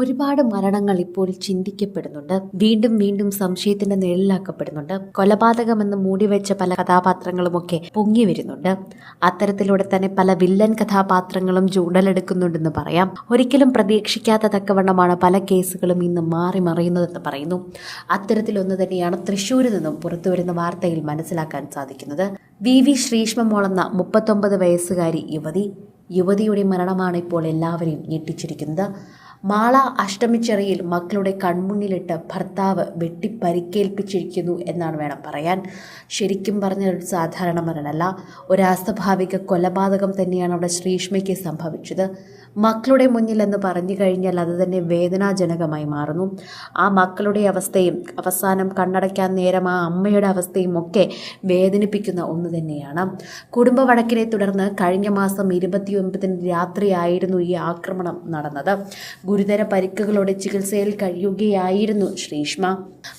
ഒരുപാട് മരണങ്ങൾ ഇപ്പോൾ ചിന്തിക്കപ്പെടുന്നുണ്ട്. വീണ്ടും വീണ്ടും സംശയത്തിന്റെ നിഴലിലാക്കപ്പെടുന്നുണ്ട്. കൊലപാതകമെന്ന് മൂടിവെച്ച പല കഥാപാത്രങ്ങളുമൊക്കെ പൊങ്ങി വരുന്നുണ്ട്. അത്തരത്തിലൂടെ തന്നെ പല വില്ലൻ കഥാപാത്രങ്ങളും ചൂടലെടുക്കുന്നുണ്ടെന്ന് പറയാം. ഒരിക്കലും പ്രതീക്ഷിക്കാത്ത തക്കവണ്ണമാണ് പല കേസുകളും ഇന്ന് മാറി മറിയുന്നതെന്ന് പറയുന്നു. അത്തരത്തിലൊന്ന് തന്നെയാണ് തൃശ്ശൂരിൽ നിന്നും പുറത്തുവരുന്ന വാർത്തയിൽ മനസ്സിലാക്കാൻ സാധിക്കുന്നത്. വി വി ശ്രീഷ്മമോളെന്ന മുപ്പത്തൊമ്പത് വയസ്സുകാരി യുവതി. യുവതിയുടെ മരണമാണ് ഇപ്പോൾ എല്ലാവരെയും ഞെട്ടിച്ചിരിക്കുന്നത്. മാള അഷ്ടമിച്ചെറിയിൽ മക്കളുടെ കൺമുന്നിലിട്ട് ഭർത്താവ് വെട്ടിപ്പരിക്കേൽപ്പിച്ചിരിക്കുന്നു എന്നാണ് വേണം പറയാൻ. ശരിക്കും പറഞ്ഞാൽ ഒരു സാധാരണ മരണമല്ല. ഒരു അസ്വാഭാവിക കൊലപാതകം തന്നെയാണ് അവിടെ ശ്രീഷ്മയ്ക്ക് സംഭവിച്ചത്. മക്കളുടെ മുന്നിൽ എന്ന് പറഞ്ഞു കഴിഞ്ഞാൽ അത് തന്നെ വേദനാജനകമായി മാറുന്നു. ആ മക്കളുടെ അവസ്ഥയും അവസാനം കണ്ണടയ്ക്കാൻ നേരം ആ അമ്മയുടെ അവസ്ഥയും ഒക്കെ വേദനിപ്പിക്കുന്ന ഒന്ന് തന്നെയാണ്. കുടുംബ വഴക്കിനെ തുടർന്ന് കഴിഞ്ഞ മാസം ഇരുപത്തിയൊൻപതിന് രാത്രിയായിരുന്നു ഈ ആക്രമണം നടന്നത്. ഗുരുതര പരിക്കുകളോടെ ചികിത്സയിൽ കഴിയുകയായിരുന്നു ശ്രീഷ്മ.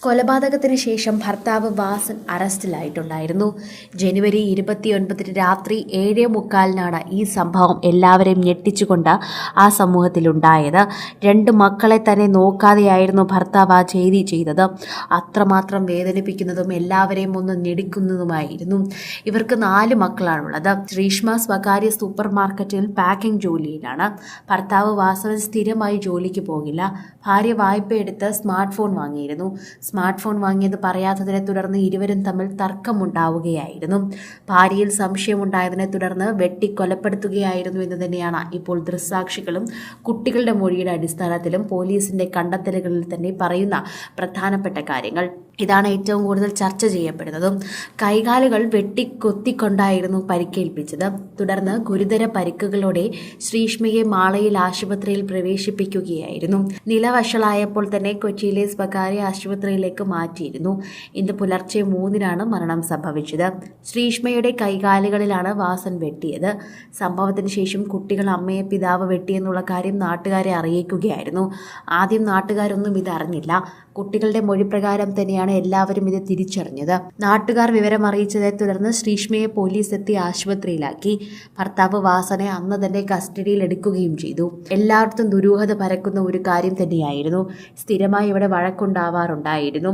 കൊലപാതകത്തിന് ശേഷം ഭർത്താവ് വാസൻ അറസ്റ്റിലായിട്ടുണ്ടായിരുന്നു. ജനുവരി ഇരുപത്തിയൊൻപതിന് രാത്രി ഏഴേ മുക്കാലിനാണ് ഈ സംഭവം എല്ലാവരെയും ഞെട്ടിച്ചുകൊണ്ട് ആ സമൂഹത്തിലുണ്ടായത്. രണ്ട് മക്കളെ തന്നെ നോക്കാതെയായിരുന്നു ഭർത്താവ് ആ ചെയ്തി ചെയ്തത്. അത്രമാത്രം വേദനിപ്പിക്കുന്നതും എല്ലാവരെയും ഒന്ന് ഞെടിക്കുന്നതുമായിരുന്നു. ഇവർക്ക് നാല് മക്കളാണുള്ളത്. ശ്രീഷ്മ സ്വകാര്യ സൂപ്പർ മാർക്കറ്റിൽ പാക്കിംഗ് ജോലിയിലാണ്. ഭർത്താവ് വാസവൻ സ്ഥിരമായി ജോലിക്ക് പോകില്ല. ഭാര്യ വായ്പ എടുത്ത് സ്മാർട്ട് ഫോൺ വാങ്ങിയിരുന്നു. സ്മാർട്ട് ഫോൺ വാങ്ങിയത് പറയാത്തതിനെ തുടർന്ന് ഇരുവരും തമ്മിൽ തർക്കമുണ്ടാവുകയായിരുന്നു. ഭാര്യയിൽ സംശയമുണ്ടായതിനെ തുടർന്ന് വെട്ടിക്കൊലപ്പെടുത്തുകയായിരുന്നു എന്ന് തന്നെയാണ് ഇപ്പോൾ ദൃസാക്ഷികളും കുട്ടികളുടെ മൊഴിയുടെ അടിസ്ഥാനത്തിലും പോലീസിന്റെ കണ്ടെത്തലുകളിൽ തന്നെ പറയുന്ന പ്രധാനപ്പെട്ട കാര്യങ്ങൾ. ഇതാണ് ഏറ്റവും കൂടുതൽ ചർച്ച ചെയ്യപ്പെടുന്നതും കൈകാലുകൾ വെട്ടിക്കൊത്തിക്കൊണ്ടായിരുന്നു പരിക്കേൽപ്പിച്ചത്. തുടർന്ന് ഗുരുതര പരിക്കുകളോടെ ശ്രീഷ്മയെ മാളയിൽ ആശുപത്രിയിൽ പ്രവേശിപ്പിക്കുകയായിരുന്നു നില വഷളായപ്പോൾ തന്നെ കൊച്ചിയിലെ സ്വകാര്യ ആശുപത്രിയിലേക്ക് മാറ്റിയിരുന്നു. ഇന്ന് പുലർച്ചെ മൂന്നിനാണ് മരണം സംഭവിച്ചത്. ശ്രീഷ്മയുടെ കൈകാലുകളിലാണ് വാസൻ വെട്ടിയത്. സംഭവത്തിന് ശേഷം കുട്ടികൾ അമ്മയെ പിതാവ് വെട്ടിയെന്നുള്ള കാര്യം നാട്ടുകാരെ അറിയിക്കുകയായിരുന്നു. ആദ്യം നാട്ടുകാരൊന്നും ഇതറിഞ്ഞില്ല കുട്ടികളുടെ മൊഴി പ്രകാരം തന്നെയാണ് എല്ലാവരും ഇത് തിരിച്ചറിഞ്ഞത്. നാട്ടുകാർ വിവരം അറിയിച്ചതിനെ തുടർന്ന് ശ്രീഷ്മയെ പോലീസ് എത്തി ആശുപത്രിയിലാക്കി. ഭർത്താവ് വാസനെ അന്ന് തന്നെ കസ്റ്റഡിയിൽ എടുക്കുകയും ചെയ്തു. എല്ലായിടത്തും ദുരൂഹത പരക്കുന്ന ഒരു കാര്യം തന്നെയായിരുന്നു. സ്ഥിരമായി ഇവിടെ വഴക്കുണ്ടാവാറുണ്ടായിരുന്നു.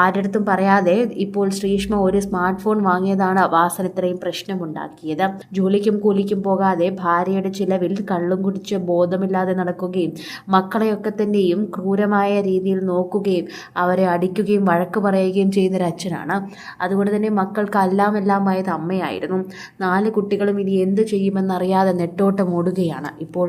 ആരടുത്തും പറയാതെ ഇപ്പോൾ ശ്രീഷ്മ ഒരു സ്മാർട്ട് ഫോൺ വാങ്ങിയതാണ് വാസന ഇത്രയും പ്രശ്നമുണ്ടാക്കിയത്. ജോലിക്കും കൂലിക്കും പോകാതെ ഭാര്യയുടെ ചിലവിൽ കള്ളും കുടിച്ച് ബോധമില്ലാതെ നടക്കുകയും മക്കളെയൊക്കെ തന്നെയും ക്രൂരമായ രീതിയിൽ നോക്കുകയും അവരെ അടിക്കുകയും വഴക്ക് പറയുകയും ചെയ്യുന്ന ഒരു അച്ഛനാണ്. അതുകൊണ്ട് തന്നെ മക്കൾക്ക് എല്ലാം എല്ലാമായത് അമ്മയായിരുന്നു. നാല് കുട്ടികളും ഇനി എന്ത് ചെയ്യുമെന്നറിയാതെ നെട്ടോട്ടം ഓടുകയാണ് ഇപ്പോൾ